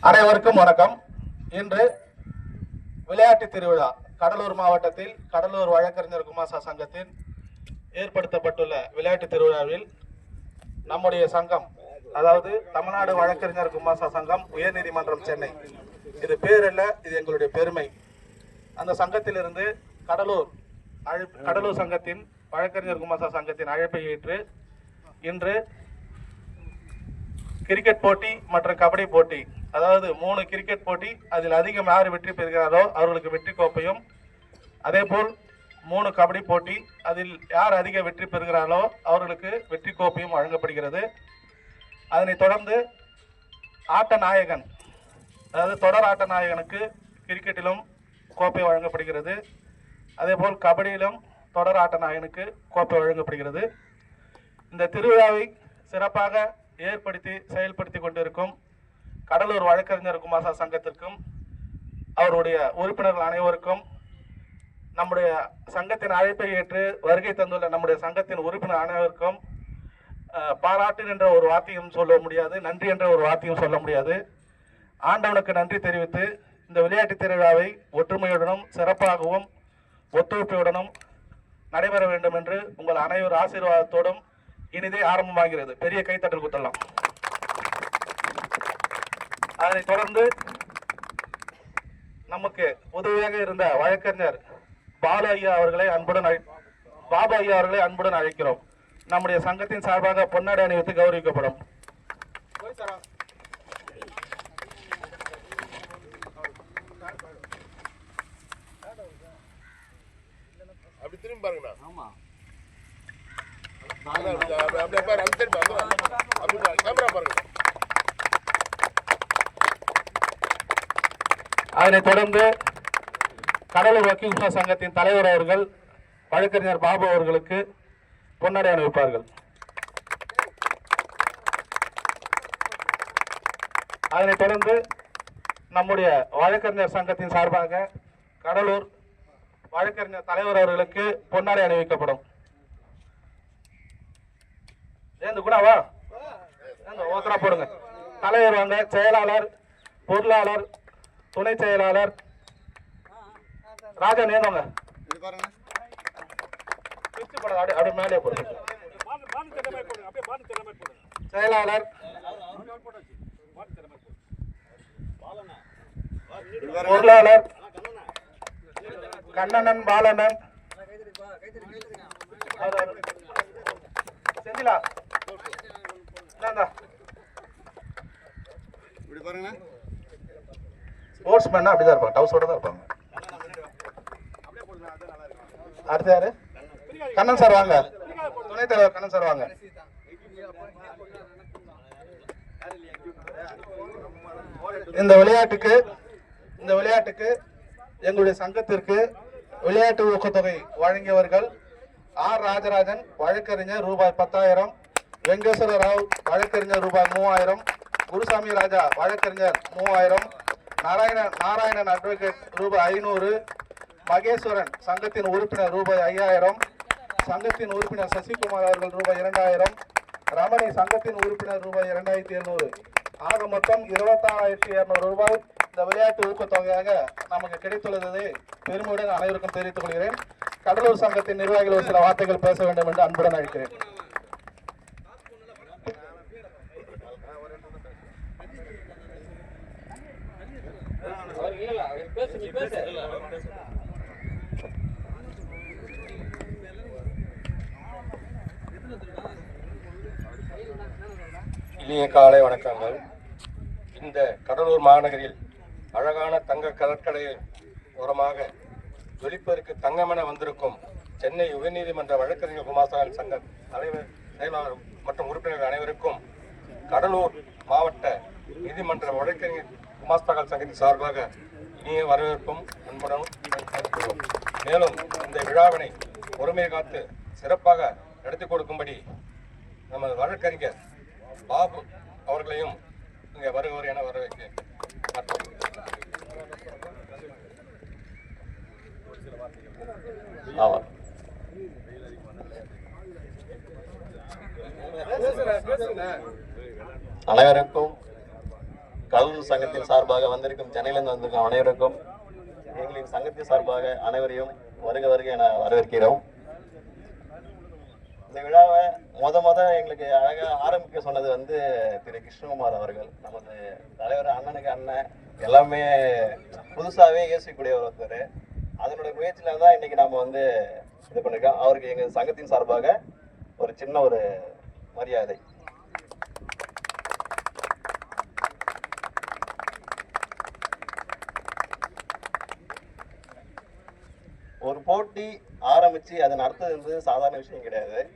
அனைவருக்கும் வணக்கம். இன்று விளையாட்டு திருவிழா. கடலூர் மாவட்டத்தில் கடலூர் வழக்கறிஞர் குமாசா சங்கத்தின் ஏற்படுத்தப்பட்டுள்ள விளையாட்டு திருவிழாவில் நம்முடைய சங்கம் அதாவது தமிழ்நாடு வழக்கறிஞர் குமாசா சங்கம் உயர்நீதிமன்றம் சென்னை. இது பேர் அல்ல இது எங்களுடைய பெருமை. அந்த சங்கத்திலிருந்து கடலூர் அழை- கடலூர் சங்கத்தின் வழக்கறிஞர் குமாசா சங்கத்தின் அழைப்பை ஏற்று இன்று கிரிக்கெட் போட்டி மற்றும் கபடி போட்டி. அதாவது மூணு கிரிக்கெட் போட்டி அதில் அதிகம் யார் வெற்றி பெறுகிறாரோ அவர்களுக்கு வெற்றி கோப்பையும். அதேபோல் மூணு கபடி போட்டி அதில் யார் அதிக வெற்றி பெறுகிறாரோ அவர்களுக்கு வெற்றி கோப்பையும் வழங்கப்படுகிறது. அதனைத் தொடர்ந்து ஆட்ட நாயகன் அதாவது தொடர் ஆட்ட நாயகனுக்கு கிரிக்கெட்டிலும் கோப்பை வழங்கப்படுகிறது. அதேபோல் கபடியிலும் தொடர் ஆட்ட நாயகனுக்கு கோப்பை வழங்கப்படுகிறது. இந்த திருவிழாவை சிறப்பாக ஏற்படுத்தி செயல்படுத்தி கொண்டிருக்கும் கடலூர் வழக்கறிஞர் குமாசா சங்கத்திற்கும் அவருடைய உறுப்பினர்கள் அனைவருக்கும் நம்முடைய சங்கத்தின் அழைப்பை ஏற்று வருகை தந்துள்ள நம்முடைய சங்கத்தின் உறுப்பினர் அனைவருக்கும் பாராட்டு என்ற ஒரு வார்த்தையும் சொல்ல முடியாது நன்றி என்ற ஒரு வார்த்தையும் சொல்ல முடியாது. ஆண்டவனுக்கு நன்றி தெரிவித்து இந்த விளையாட்டு திருவிழாவை ஒற்றுமையுடனும் சிறப்பாகவும் ஒத்துழைப்புடனும் நடைபெற வேண்டும் என்று உங்கள் அனைவர் ஆசீர்வாதத்தோடும் இனிதே ஆரம்பமாகிறது. பெரிய கைத்தட்டல் குத்தலாம். அதனைத் தொடர்ந்து நமக்கு உதவியாக இருந்த வழக்கறிஞர் பாலு ஐயா அவர்களை அன்புடன் அழை- பாபு ஐயா அவர்களை அன்புடன் அழைக்கிறோம். நம்முடைய சங்கத்தின் சார்பாக பொன்னாடை அணிவித்து கௌரவிக்கப்படும். அப்படி திரும்பி பாருங்கண்ணா. ஆமா. அப்படியே பாரு அந்த சைடு பாருங்க அப்படி கேமரா பாருங்க அதனைத் தொடர்ந்து கடலூர் வக்கீல் சங்கத்தின் தலைவர் அவர்கள் வழக்கறிஞர் பாபு அவர்களுக்கு பொன்னடை அணிவிப்பார்கள். அதனைத் தொடர்ந்து நம்முடைய வழக்கறிஞர் சங்கத்தின் சார்பாக கடலூர் வழக்கறிஞர் தலைவர் அவர்களுக்கு பொன்னாடை அணிவிக்கப்படும். ஏந்து கூட வா. ஏந்து ஓத்தரா போடுங்க. தலைவர் வாங்க செயலாளர் பொருளாளர் துணை செயலாளர். ராஜா நேர்ந்தவங்க பிரிச்சு போடுங்க அப்படியே அப்படியே மேலே போடுங்க. செயலாளர். பொருளாளர். கண்ணனன் பாலனன் செந்திலா. இப்படி ஸ்போர்ட்ஸ் மேனா அப்படிதான் இருப்பாங்க. டவுஸோட தான் இருப்பாங்க. அடுத்து யாரு? கண்ணன் சார் வாங்க. துணைத் தலைவர் கண்ணன் சார் வாங்க. இந்த விளையாட்டுக்கு இந்த விளையாட்டுக்கு எங்களுடைய சங்கத்திற்கு விளையாட்டு ஊக்கத்தொகை வழங்கியவர்கள் ஆர். ராஜராஜன் வழக்கறிஞர் ரூபாய் பத்தாயிரம் வெங்கேஸ்வர ராவ் வழக்கறிஞர் ரூபாய் மூவாயிரம் குருசாமி ராஜா வழக்கறிஞர் மூவாயிரம் நாராயண நாராயணன் அட்வொகேட் ரூபாய் ஐநூறு மகேஸ்வரன் சங்கத்தின் உறுப்பினர் ரூபாய் ஐயாயிரம் சங்கத்தின் உறுப்பினர் சசிகுமார் அவர்கள் ரூபாய் இரண்டாயிரம் ரமணி சங்கத்தின் உறுப்பினர் ரூபாய் இரண்டாயிரத்தி எழுநூறு ஆக மொத்தம் இருபத்தாறாயிரத்தி இரநூறு ரூபாய் இந்த விளையாட்டு ஊக்கத்தொகையாக நமக்கு கிடைத்துள்ளதை. பெருமையுடன் அனைவருக்கும் தெரிவித்துக் கொள்கிறேன். கடலூர் சங்கத்தின் நிர்வாகிகள் ஒரு சில வார்த்தைகள் பேச வேண்டும் என்று அன்புடன் அழைக்கிறேன். இனிய காலை வணக்கங்கள். இந்த கடலூர் மாநகரில் அழகான தங்க கடற்கரை ஓரமாக ஜொலிப்பதற்கு தங்கமென வந்திருக்கும் சென்னை உயர்நீதிமன்ற வழக்கறிஞர் குமாரசாமி சங்க தலைவர் செயலாளர் மற்றும் உறுப்பினர்கள் அனைவருக்கும் கடலூர் மாவட்ட நீதிமன்ற வழக்கறிஞர் குமாஸ்தாக்கள் சங்கத்தின் சார்பாக இனிய வரவேற்பும் அன்புடன் மேலும் இந்த விழாவினை பொறுமை காத்து சிறப்பாக நடத்தி கொடுக்கும்படி நமது வழக்கறிஞர் பாபு அவர்களையும் இங்கே வருகிறவர் என வரவேற்கிறேன். ஆமாம் அனைவருக்கும் கடலூர் சங்கத்தின் சார்பாக வந்திருக்கும் சென்னையிலிருந்து வந்திருக்கும் அனைவருக்கும் எங்களின் சங்கத்தின் சார்பாக அனைவரையும் வருக வருக என வரவேற்கிறோம். இந்த விழாவை முத முத எங்களுக்கு அழகா ஆரம்பிக்க சொன்னது வந்து திரு கிருஷ்ணகுமார் அவர்கள். நமது தலைவர் அண்ணனுக்கு அண்ணன் எல்லாமே புதுசாகவே யோசிக்கக்கூடிய ஒருத்தர். அதனுடைய முயற்சியில தான் இன்னைக்கு நம்ம வந்து இது பண்ணிருக்கோம். அவருக்கு எங்கள் சங்கத்தின் சார்பாக ஒரு சின்ன ஒரு மரியாதை. போட்டி ஆரம்பிச்சு அதை நடத்துறது சாதாரண விஷயம் கிடையாது.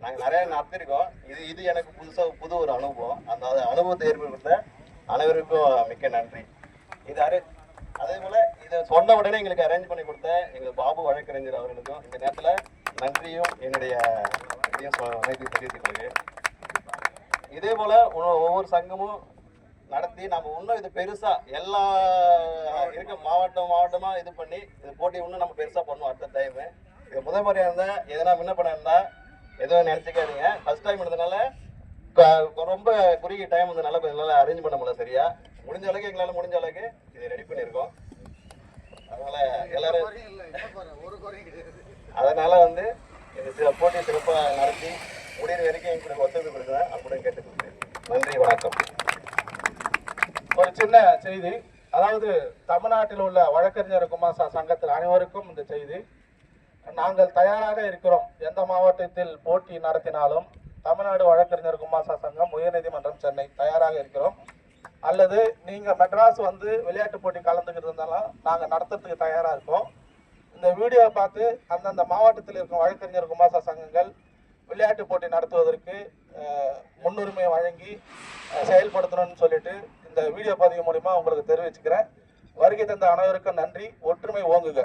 நாங்கள் நிறைய நடத்திருக்கோம் இது இது எனக்கு புதுசாக புது ஒரு அனுபவம். அந்த அனுபவத்தை ஏற்படுத்த அனைவருக்கும் மிக்க நன்றி. இது அரே அதே போல இதை சொன்ன உடனே எங்களுக்கு அரேஞ்ச் பண்ணி கொடுத்த எங்கள் பாபு வழக்கறிஞர் அவர்களுக்கும் இந்த நேரத்தில் நன்றியும் என்னுடைய இதையும் சொ- தெரிவித்துக் கொள்கிறேன். இதே போல ஒவ்வொரு சங்கமும் நடத்தி நம்ம இன்னும் இது பெருசா எல்லா இருக்க மாவட்டம் மாவட்டமா இது பண்ணி இது போட்டி இன்னும் நம்ம பெருசா பண்ணுவோம் அடுத்த டைம் இது முதல் முறையா இருந்தா எதனா பண்ண இருந்தா எதுவும் நினைச்சுக்காதீங்க. ஃபர்ஸ்ட் டைம் இருந்தனால க- ரொம்ப குறுகிய டைம் இப்ப எங்களால அரேஞ்ச் பண்ண முடியல சரியா? முடிஞ்ச அளவுக்கு எங்களால முடிஞ்ச அளவுக்கு இது ரெடி பண்ணியிருக்கோம். அதனால எல்லாரும் அதனால வந்து இந்த சில போட்டி சிறப்பாக நடத்தி முடிகிற வரைக்கும் எங்களுக்கு ஒத்துழைப்பு கொடுக்குறேன். அப்படின்னு கேட்டுக்கொள்கிறேன். நன்றி வணக்கம். ஒரு சின்ன செய்தி. அதாவது தமிழ்நாட்டில் உள்ள வழக்கறிஞர் குமாசா சங்கத்தில் அனைவருக்கும் இந்த செய்தி. நாங்கள் தயாராக இருக்கிறோம். எந்த மாவட்டத்தில் போட்டி நடத்தினாலும் தமிழ்நாடு வழக்கறிஞர் குமாசா சங்கம் உயர்நீதிமன்றம் சென்னை தயாராக இருக்கிறோம். அல்லது நீங்கள் மெட்ராஸ் வந்து விளையாட்டு போட்டி கலந்துக்கிட்டு இருந்தாலும் நாங்கள் நடத்துறதுக்கு தயாராக இருக்கோம். இந்த வீடியோவை பார்த்து அந்தந்த மாவட்டத்தில் இருக்கும் வழக்கறிஞர் குமாசா சங்கங்கள் விளையாட்டு போட்டி நடத்துவதற்கு முன்னுரிமை வழங்கி செயல்படுத்தணும்னு சொல்லிட்டு இந்த வீடியோ பதிவு மூலிமா உங்களுக்கு தெரிவிச்சுக்கிறேன் வருகை தந்த அனைவருக்கும் நன்றி ஒற்றுமை ஓங்குக